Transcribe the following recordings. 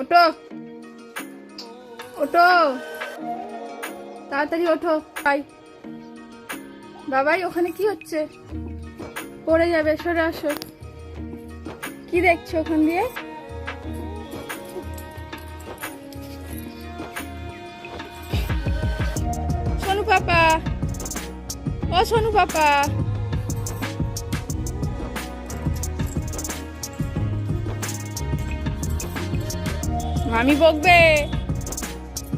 ওটো ওটো তাড়াতাড়ি ওঠো। ভাই বাবাই, ওখানে কি হচ্ছে? পড়ে যাবে, সরে আসো। কি দেখছ ওখান দিয়ে? সোনু পাপা। ও সোনু পাপা। মামি বকবে।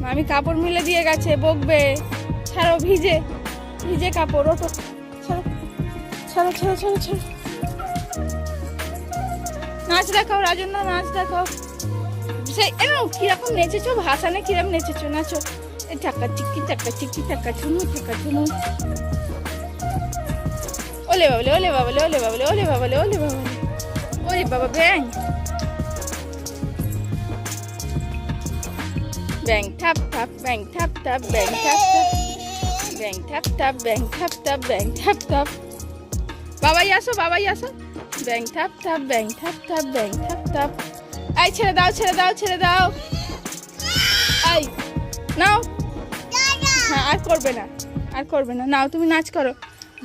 মামি কাপড় মিলে দিয়ে গেছে, বকবে। ছাড়ো, ভিজে ভিজে কাপড় ওটো ছাড়ো ছাড়ো ছাড়ো ছাড়ো নাচ দেখাও রাজন্য নাচ দেখাও। সেই এন কীরকম নেচেছো? ভাসানে কীরকম নেচেছো? নাচো। এই টাকা চিকি টাকা চিকি টাকা ঝুমু টাকা ঝুমু। ওলে বাবলে ওলে বাবলে ওলে বাবলে ওলে বাবলে ওলে বাবলে। ওরে বাবা, ব্যাং। ব্যাং ঠাপ ঠাপ ব্যাং ঠাপ ঠাপ ব্যাং ঠাপ ঠাপ ব্যাং ঠাপ ঠাপ ব্যাং ঠাপ ঠাপ ব্যাং ঠাপ ঠাপ বাবাই আসো বাবাই আসো। ব্যাং ঠাপ ঠাপ ব্যাং ঠাপ ঠাপ ব্যাং ঠাপ ঠাপ এই, ছেড়ে দাও ছেড়ে দাও ছেড়ে দাও। এই, নাও। হ্যাঁ আর করবে না, আর করবে না। নাও, তুমি নাচ করো।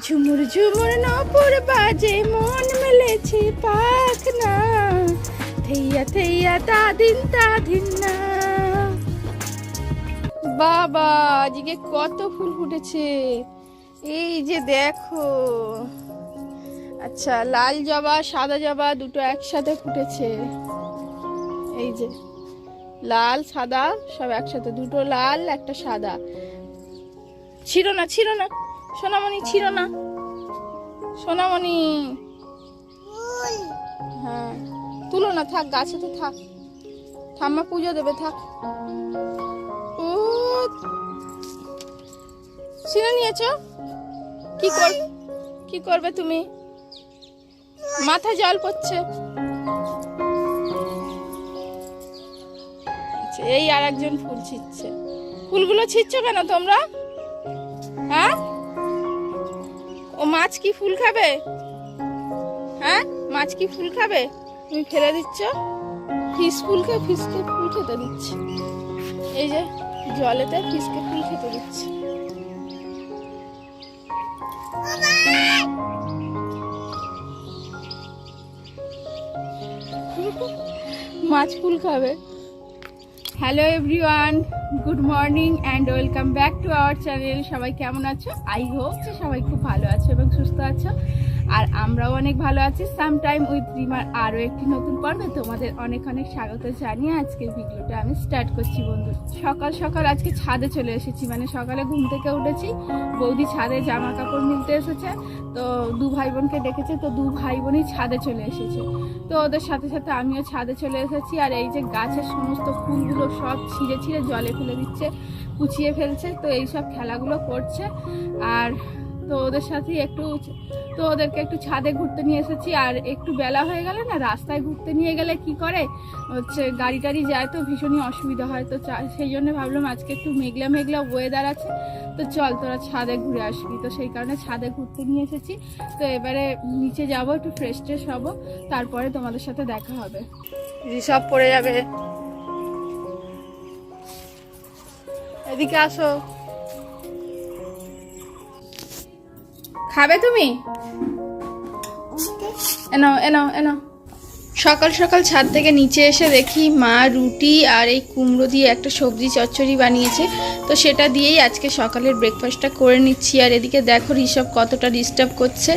ঝুমুর ঝুমুর নপুর বাজে, মন মেলেছে পাখ না থেইয়া থেইয়া, তা দিন তা দিন না। বাবা, আজকে কত ফুল ফুটেছে। এই যে দেখো। আচ্ছা লাল জবা, সাদা জবা দুটো একসাথে ফুটেছে। এই যে, লাল, সাদা, সব একসাথে। দুটো লাল, একটা সাদা। ছিল না ছিল না। সোনামণি ছিল না। সোনামণি। হ্যাঁ তুলো না, থাক, গাছে তো থাক। ঠাম্মা পুজো দেবে, থাক। ছিঁড়ে নিয়েছ? কি কর কি করবে তুমি? মাথা জল পড়ছে। আচ্ছা, এই আর একজন ফুল ছিঁড়ছে। ফুলগুলো ছিঁড়ছো কেন তোমরা? হ্যাঁ? ও মাছ কি ফুল খাবে? হ্যাঁ? মাছ কি ফুল খাবে? তুমি ফেলে দিচ্ছ? ফিস ফুলকে ফিসকে ফুল খেতে দিচ্ছে। এই যে জলেতে ফিসকে ফুল খেতে দিচ্ছে। মাছ ফুল খাবে। Hello everyone good morning and welcome back to our channel সবাই কেমন আছো? আই হোপ যে সবাই খুব ভালো আছো এবং সুস্থ আছো। আর আমরাও অনেক ভালো আছি। সাম টাইম উইথ রিমার আরও একটি নতুন পর্বে তোমাদের অনেক অনেক স্বাগত জানিয়ে আজকে ভিডিওটা আমি স্টার্ট করছি বন্ধু। সকাল সকাল আজকে ছাদে চলে এসেছি মানে সকালে ঘুম থেকে উঠেছি। বৌদি ছাদে জামা কাপড় মিলতে এসেছে, তো দু ভাই বোনকে ডেকেছে, তো দু ভাই বোনই ছাদে চলে এসেছে। তো ওদের সাথে সাথে আমিও ছাদে চলে এসেছি, আর এই যে গাছের সমস্ত ফুলগুলো সব ছিঁড়ে ছিঁড়ে জলে ফেলে দিচ্ছে, কুচিয়ে ফেলছে, তো এই সব খেলাগুলো করছে। আর তো ওদের সাথে একটু তো ওদেরকে একটু ছাদে ঘুরতে নিয়ে এসেছি। আর একটু বেলা হয়ে গেলে না, রাস্তায় ঘুরতে নিয়ে গেলে কি করে? হচ্ছে গাড়ি টাড়ি যায় তো ভীষণই অসুবিধা হয়। তো সেই জন্য ভাবলাম আজকে একটু মেঘলা মেঘলা ওয়েদার আছে। তো চল তোরা ছাদে ঘুরে আসবি। তো সেই কারণে ছাদে ঘুরতে নিয়ে এসেছি। তো এবারে নিচে যাব, একটু ফ্রেশ ট্রেশ হব। তারপরে তোমাদের সাথে দেখা হবে। সব পড়ে যাবে। এদিকে আসো। খাবে তুমি? এনাও এনাও এনাও সকাল সকাল ছাদ থেকে নিচে এসে দেখি মা রুটি আর এই কুমড়ো দিয়ে একটা সবজি চচ্চড়ি বানিয়েছে। তো সেটা দিয়েই আজকে সকালের ব্রেকফাস্টটা করে নিচ্ছি। আর এদিকে দেখো ঋষভ কতটা ডিস্টার্ব করছে।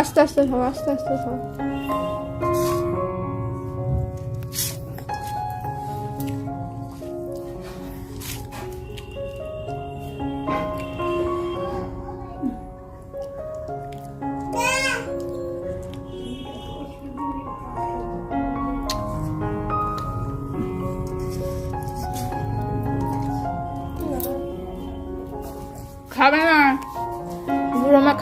আস্তে আস্তে খাও, আস্তে আস্তে খাও।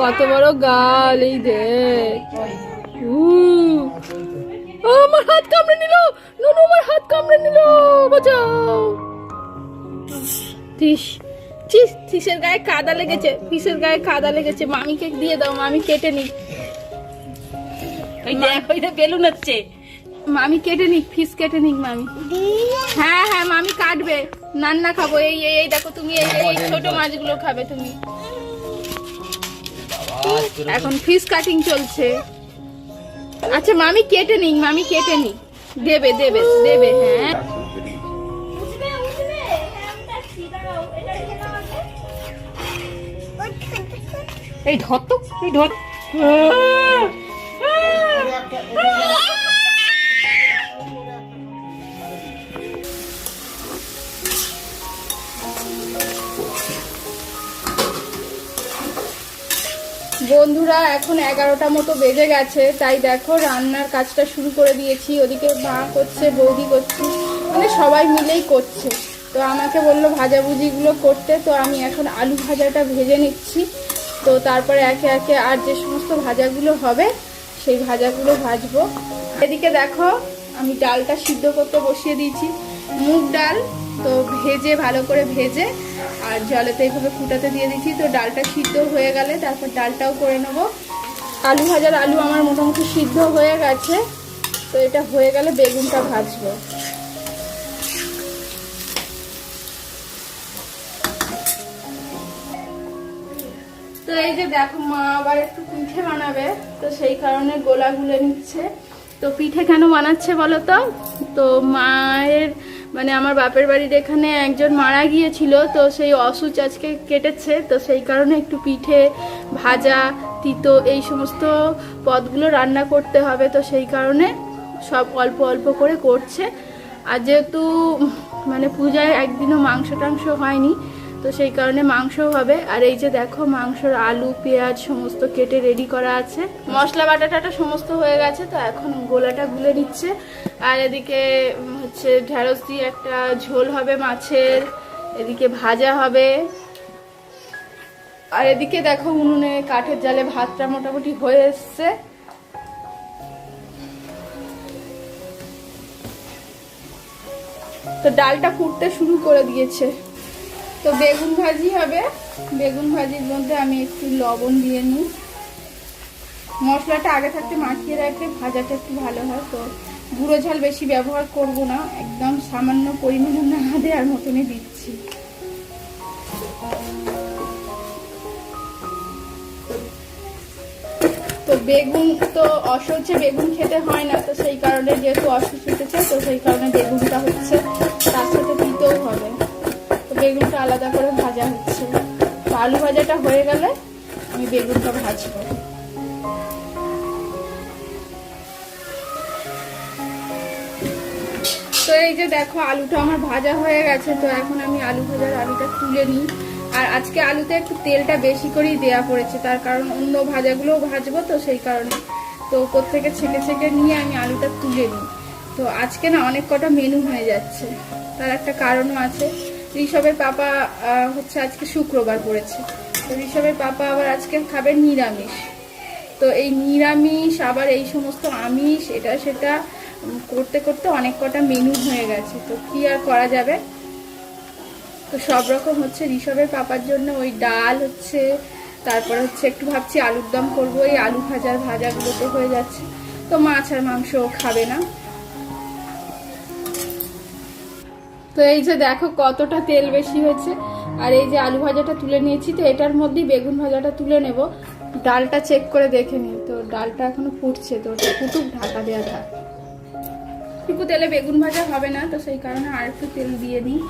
কত বড় গাল এই দেখ। আমার হাত কামড়ে নিল। নুনু আমার হাত কামড়ে নিল। বাঁচাও। তিস চিস গায়ে কাদা লেগেছে। ফিসের গায়ে কাদা লেগেছে। মামিকে দিয়ে দাও মামি কেটে নিক। ওই দেখ ওই দেখ বেলুন হচ্ছে। মামি কেটে নিক ফিস কেটে নিক মামি। হ্যাঁ হ্যাঁ মামি কাটবে। নান্না খাব। এই এই দেখো তুমি এই ছোট মাছগুলো খাবে তুমি। এখন ফিস কাটিং চলছে। আচ্ছা মামি কেটে নিক মামি কেটে নিক। দেবে দেবে দেবে হ্যাঁ। এই ধর তো এই ধর। বন্ধুরা, এখন এগারোটা মতো বেজে গেছে। তাই দেখো, রান্নার কাজটা শুরু করে দিয়েছি। ওদিকে মা করছে, বৌদি করছে মানে সবাই মিলেই করছে। তো আমাকে বলল ভাজাভুজিগুলো করতে, তো আমি এখন আলু ভাজাটা ভেজে নিচ্ছি। তো তারপরে একে একে আর যে সমস্ত ভাজাগুলো হবে, সেই ভাজাগুলো ভাজবো। এদিকে দেখো, আমি ডালটা সিদ্ধ করতে বসিয়ে দিয়েছি। মুগ ডাল, তো ভেজে, ভালো করে ভেজে আর জলেতে এইভাবে ফুটাতে দিয়ে দিচ্ছি তো ডালটা সিদ্ধ হয়ে গেলে তারপর ডালটাও করে নেব। আলু ভাজার আলু আমার মোটামুটি সিদ্ধ হয়ে গেছে। তো এটা হয়ে গেলে বেগুনটা ভাজবো। তো এই যে দেখো মা আবার একটু পিঠে বানাবে। তো সেই কারণে গোলা গুলে নিচ্ছে। তো পিঠে কেন বানাচ্ছে বলো তো? তো মায়ের মানে আমার বাপের বাড়ির এখানে একজন মারা গিয়েছিল, তো সেই অসুচ আজকে কেটেছে, তো সেই কারণে একটু পিঠে, ভাজা, তিতো এই সমস্ত পদগুলো রান্না করতে হবে, তো সেই কারণে সব অল্প অল্প করে করছে। আর যেহেতু মানে পূজায় একদিনও মাংস টাংস হয়নি তো সেই কারণে মাংস হবে। আর এই যে দেখো মাংসর আলু, পেঁয়াজ সমস্ত কেটে রেডি করা আছে। মশলা বাটাটাটা সমস্ত হয়ে গেছে, তো এখন গোলাটা গুলে নিচ্ছে। আর এদিকে হচ্ছে ঢ্যাঁড়স দিয়ে একটা ঝোল হবে মাছের, এদিকে ভাজা হবে। আর এদিকে দেখো উনুনে কাঠের জালে ভাতটা মোটামুটি হয়ে এসছে। তো ডালটা ফুটতে শুরু করে দিয়েছে। তো বেগুন ভাজি হবে। বেগুন ভাজির মধ্যে আমি একটু লবণ দিয়ে নিই। মশলাটা আগে থাকতে মাখিয়ে রাখলে ভাজাটা একটু ভালো হয়, তো গুঁড়ো ঝাল বেশি ব্যবহার করব না। একদম সামান্য পরিমাণে না দেওয়ার মতনই দিচ্ছি। তো বেগুন তো অসহ্যে বেগুন খেতে হয় না, তো সেই কারণে যেহেতু অসুস্থ তো সেই কারণে বেগুনটা হচ্ছে। তার সাথে বেগুনটা আলাদা করে ভাজা হচ্ছে তো আলু ভাজাটা হয়ে গেলে আমি বেগুনটা ভাজবো। তো এই যে দেখো, আলুটা আমার ভাজা হয়ে গেছে, তো এখন আমি আলু ভাজার আলুটা তুলে নিই। আর আজকে আলুতে একটু তেলটা বেশি করেই দেয়া পড়েছে, তার কারণ অন্য ভাজাগুলোও ভাজবো তো সেই কারণে। তো থেকে ছেঁকে ছেঁকে নিয়ে আমি আলুটা তুলে নিই। তো আজকে না অনেক কটা মেনু হয়ে যাচ্ছে, তার একটা কারণও আছে। ঋষভের পাপা হচ্ছে আজকে শুক্রবার পড়েছে। তো ঋষভের পাপা আবার আজকে খাবে নিরামিষ। তো এই নিরামিষ, আবার এই সমস্ত আমিষ, এটা সেটা করতে করতে অনেক কটা মেনু হয়ে গেছে। তো কি আর করা যাবে? তো সব রকম হচ্ছে ঋষভের পাপার জন্য ওই ডাল হচ্ছে, তারপর হচ্ছে একটু ভাবছি আলুর দম করব। এই আলু ভাজার ভাজাগুলো তো হয়ে যাচ্ছে। তো মাছ আর মাংস খাবে না। তো এই যে দেখো কতটা তেল বেশি হয়েছে। আর এই যে আলু ভাজাটা তুলে নিয়েছি, তো এটার মধ্যেই বেগুন ভাজাটা তুলে নেব। ডালটা চেক করে দেখে নিই। তো ডালটা এখনও ফুটছে, তো ওটা ফুটুক, ঢাকা দেওয়া থাক। একটু তেলে বেগুন ভাজা হবে না, তো সেই কারণে আর একটু তেল দিয়ে নিই।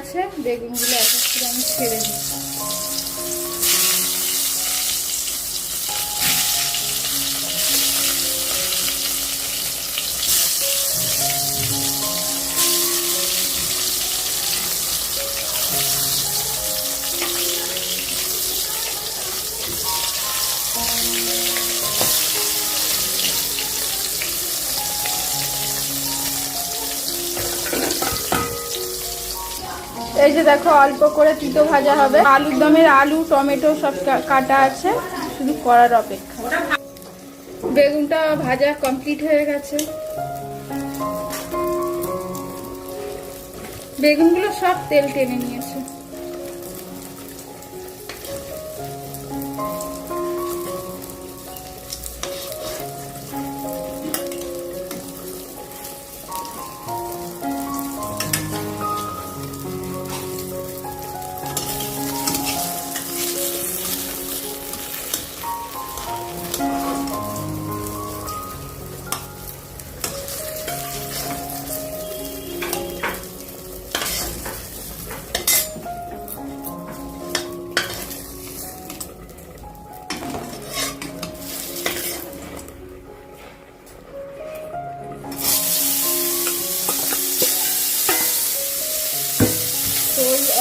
আছে, বেগুনগুলো এক আমি ছেড়ে দিই এই যে দেখো অল্প করে তিতো ভাজা হবে। আলুর দমের আলু, টমেটো সব কাটা আছে, শুধু করার অপেক্ষা। বেগুনটা ভাজা কমপ্লিট হয়ে গেছে। বেগুনগুলো সব তেল টেনে নিয়ে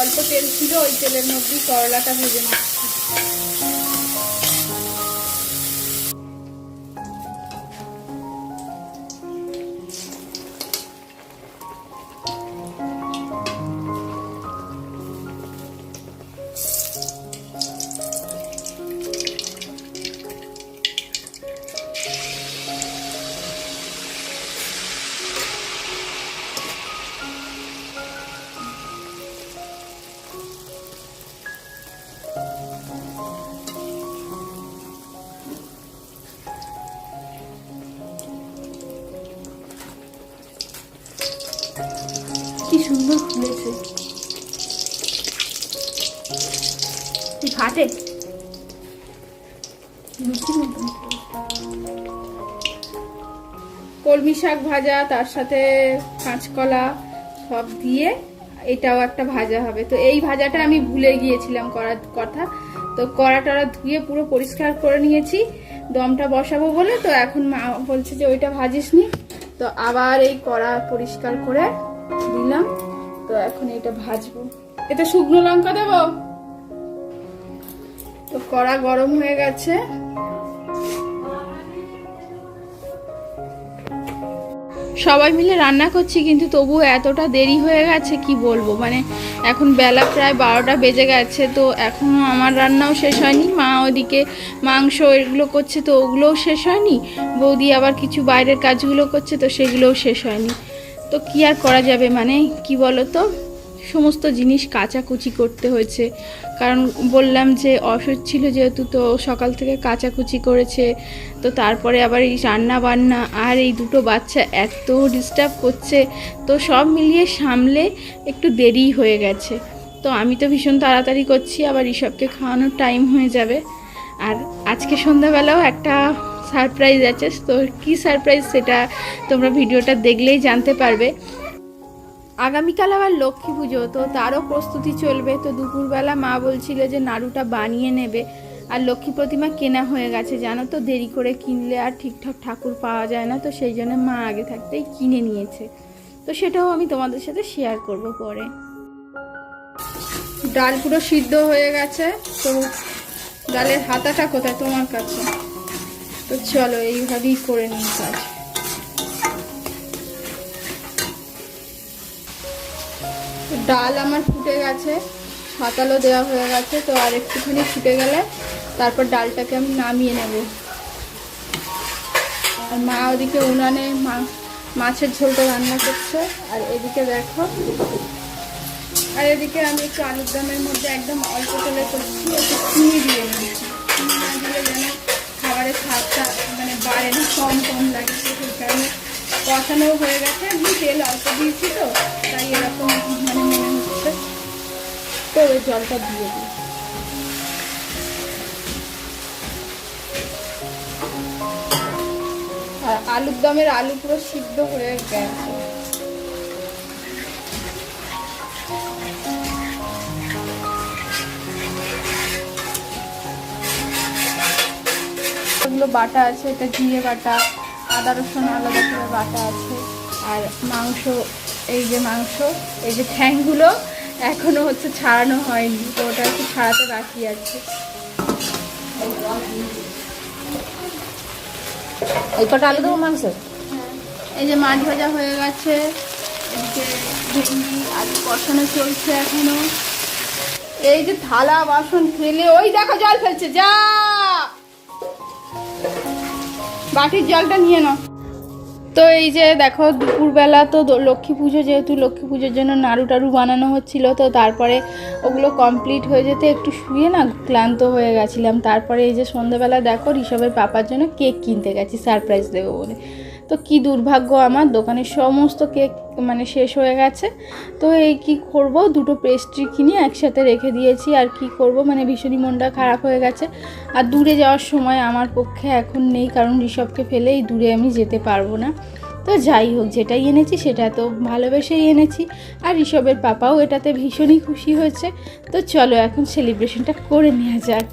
অল্প তেল ছিল ওই তেলের মধ্যেই করলাটা ভেজে নিচ্ছি। কলমি শাক ভাজা, তার সাথে কাঁচকলা সব দিয়ে এটাও একটা ভাজা হবে। তো এই ভাজাটা আমি ভুলে গিয়েছিলাম করার কথা। তো কড়াটা ধুয়ে পুরো পরিষ্কার করে নিয়েছি। দমটা বসাবো বলে, তো এখন মা বলছে যে ওইটা ভাজিসনি। তো আবার এই কড়া পরিষ্কার করে দিলাম। তো এখন এটা ভাজবো। এটা শুকনো লঙ্কা দেবো? তো কড়া গরম হয়ে গেছে। সবাই মিলে রান্না করছি, কিন্তু তবু এতটা দেরি হয়ে গেছে, কি বলব? মানে এখন বেলা প্রায় বারোটা বেজে গেছে, তো এখনও আমার রান্নাও শেষ হয়নি। মা ওদিকে মাংস এগুলো করছে, তো ওগুলোও শেষ হয়নি। বৌদি আবার কিছু বাইরের কাজগুলো করছে, তো সেগুলোও শেষ হয়নি। তো কি আর করা যাবে? মানে কি বলো তো সমস্ত জিনিস কাচাকুচি করতে হয়েছে। কারণ বললাম যে অসুখ ছিল যেহেতু, তো সকাল থেকে কাচাকুচি করেছে। তো তারপরে আবার এই রান্না বান্না আর এই দুটো বাচ্চা এত ডিস্টার্ব করছে। তো সব মিলিয়ে সামলে একটু দেরি হয়ে গেছে। তো আমি তো ভীষণ তাড়াতাড়ি করছি, আবার ঋষভকে খাওয়ানোর টাইম হয়ে যাবে। আর আজকে সন্ধ্যাবেলাও একটা সারপ্রাইজ আছে, তো কী সারপ্রাইজ সেটা তোমরা ভিডিওটা দেখলেই জানতে পারবে। আগামীকাল আবার লক্ষ্মী পুজো, তো তারও প্রস্তুতি চলবে। তো দুপুরবেলা মা বলছিল যে নাড়ুটা বানিয়ে নেবে। আর লক্ষ্মী প্রতিমা কেনা হয়ে গেছে, জানো তো দেরি করে কিনলে আর ঠিকঠাক ঠাকুর পাওয়া যায় না, তো সেই জন্য মা আগে থাকতেই কিনে নিয়েছে। তো সেটাও আমি তোমাদের সাথে শেয়ার করব পরে। ডাল পুরো সিদ্ধ হয়ে গেছে, তো ডালের হাতাটা কোথায়? তোমার কাছে। তো চলো, এইভাবেই করে নিই কাজ। ডাল আমার ফুটে গেছে সাতালো দেওয়া হয়ে গেছে, তো আর একটুখানি ফুটে গেলে তারপর ডালটাকে আমি নামিয়ে নেব। আর মা ওদিকে উনানে মাছের ঝোলটা রান্না করছে, আর এদিকে দেখো, আর এদিকে আমি একটু আলুর দমের মধ্যে একদম অল্প তেলে করছি, একটু চিনি দিয়ে নিচ্ছি খাবারের স্বাদটা মানে বাড়ে না, কম কম লাগে সেই কারণে কষানো হয়ে গেছে। আমি তেল অল্প দিয়েছি তো, তাই এরকম মানে মনে হচ্ছে। তো ওই জলটা দিয়ে দিই। আর আলুর দমের আলু পুরো সিদ্ধ হয়ে গেছে। এগুলো বাটা আছে এটা জিরে বাটা আদা রসুন আলাদা করে বাটা আছে। আর মাংস এই যে মাংস এই যে ঠ্যাংগুলো এখনও হচ্ছে ছাড়ানো হয়নি তো ওটা একটু ছাড়াতে বাকি আছে। এই কটা আলু দেবো মাংস? এই যে মাছ ভাজা হয়ে গেছে এদিকে ভেন্ডি আলু কষানো চলছে এখনও। এই যে থালা বাসন ফেলে ওই দেখো জল ফেলছে যা বাটির জলটা নিয়ে নাও। তো এই যে দেখো, দুপুরবেলা তো লক্ষ্মী পুজো যেহেতু, লক্ষ্মী পুজোর জন্য নাড়ু টাড়ু বানানো হচ্ছিল, তো তারপরে ওগুলো কমপ্লিট হয়ে যেতে একটু শুয়ে না ক্লান্ত হয়ে গেছিলাম। তারপরে এই যে সন্ধ্যাবেলা দেখো, ঋষভের পাপার জন্য কেক কিনতে গেছি সারপ্রাইজ দেবো বলে। তো কি দুর্ভাগ্য আমার, দোকানের সমস্ত কেক মানে শেষ হয়ে গেছে। তো এই কি করব, দুটো পেস্ট্রি কিনে একসাথে রেখে দিয়েছি, আর কি করব? মানে ভীষণই মনটা খারাপ হয়ে গেছে। আর দূরে যাওয়ার সময় আমার পক্ষে এখন নেই, কারণ ঋষভকে ফেলেই দূরে আমি যেতে পারব না। তো যাই হোক, যেটাই এনেছি সেটা তো ভালোবেসেই এনেছি। আর ঋষভের পাপাও এটাতে ভীষণই খুশি হয়েছে। তো চলো এখন সেলিব্রেশনটা করে নেওয়া যাক।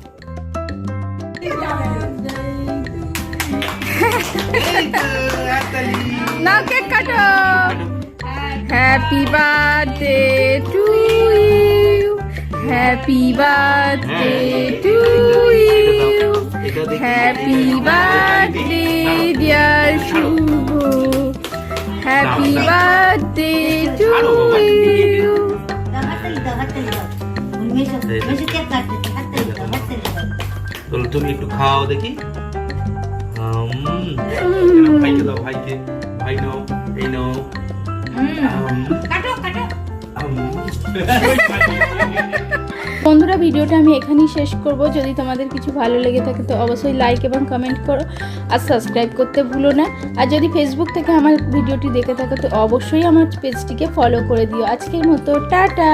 না কেক কাটো happy birthday to you happy birthday to you happy birthday dear Shubho happy birthday to you তুমি একটু খাও দেখি। ভাইকে। বন্ধুরা, ভিডিওটা আমি এখানেই শেষ করব। যদি তোমাদের কিছু ভালো লেগে থাকে, তো অবশ্যই লাইক এবং কমেন্ট করো আর সাবস্ক্রাইব করতে ভুলো না। আর যদি ফেসবুক থেকে আমার ভিডিওটি দেখে থাকো, তো অবশ্যই আমার পেজটিকে ফলো করে দিও। আজকের মতো, টাটা!